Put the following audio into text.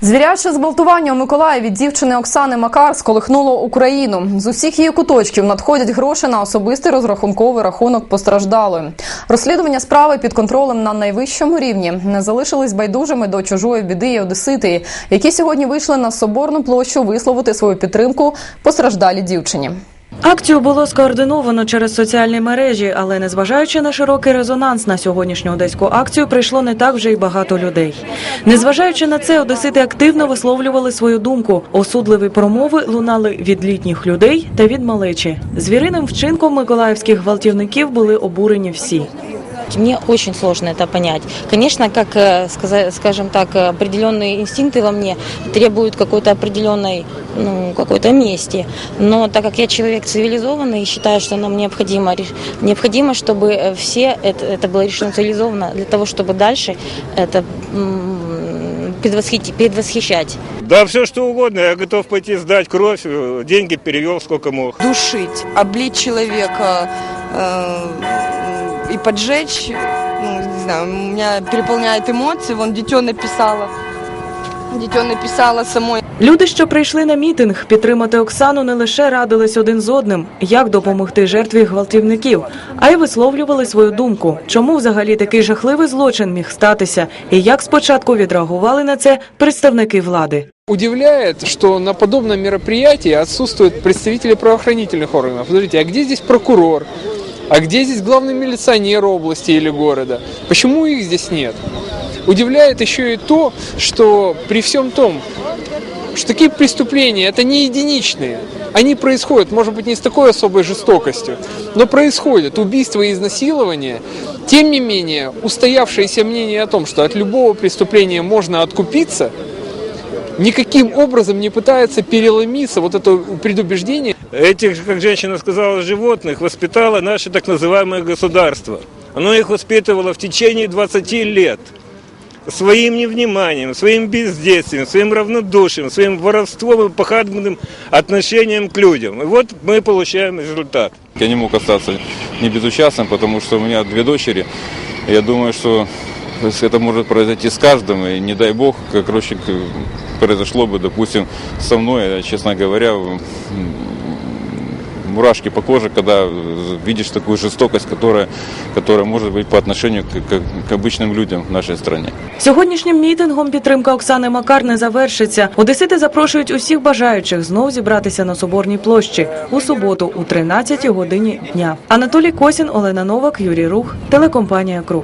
Звіряче зґвалтування у Миколаєві дівчини Оксани Макар сколихнуло Україну. З усіх її куточків надходять гроші на особистий розрахунковий рахунок постраждалої. Розслідування справи під контролем на найвищому рівні не залишились байдужими до чужої біди і одесити, які сьогодні вийшли на соборну площу висловити свою підтримку постраждалій дівчині. Акцію було скоординовано через соціальні мережі, але незважаючи на широкий резонанс на сьогоднішню одеську акцію, прийшло не так вже й багато людей. Незважаючи на це, одесити активно висловлювали свою думку. Осудливі промови лунали від літніх людей та від малечі. Звіриним вчинком миколаївських гвалтівників були обурені всі. Мне очень сложно это понять. Конечно, как, э, скажем так, определенные инстинкты во мне требуют какой-то определенной, ну, какой-то мести. Но так как я человек цивилизованный и считаю, что нам необходимо, необходимо, чтобы э, все это, это было решено цивилизованно для того, чтобы дальше это м, предвосхити- предвосхищать. Да, все что угодно. Я готов пойти сдать кровь, э, деньги перевел сколько мог. душить, облить человека э, и поджечь. Ну, не знаю, меня переполняет эмоции. Вон дитё написала. Дитё написала самой. Люди, що прийшли на мітинг підтримати Оксану, не лише радились один з одним, як допомогти жертві гвалтівників, а й висловлювали свою думку, чому взагалі такий жахливий злочин міг статися, і як спочатку відреагували на це представники влади. Удивляет, что на подобном мероприятии отсутствуют представители правоохранительных органов. Подождите, а где здесь прокурор? А где здесь главный милиционер области или города? Почему их здесь нет? Удивляет еще и то, что при всем том, что такие преступления это не единичные. Они происходят, может быть, не с такой особой жестокостью, но происходят убийства и изнасилования. Тем не менее, устоявшееся мнение о том, что от любого преступления можно откупиться, никаким образом не пытается переломиться вот это предубеждение. Этих, как женщина сказала, животных воспитало наше так называемое государство. Оно их воспитывало в течение 20 лет. Своим невниманием, своим бездействием, своим равнодушием, своим воровством и похабным отношением к людям. И вот мы получаем результат. Я не мог остаться не безучастным, потому что у меня две дочери. Я думаю, что это может произойти с каждым, и не дай бог, как короче, произошло бы, допустим, со мной, Я, честно говоря, мурашки по коже, когда э, видишь такую жестокость, которая, которая может быть по отношению к, к- к обычным людям в нашей стране. Сьогоднішнім мітингом підтримка Оксани Макар не завершиться. Одесити запрошують усіх бажаючих знов зібратися на Соборній площі у суботу у 13 годині дня. Анатолій Косін, Олена Новак, Юрій Рух, телекомпанія Круг.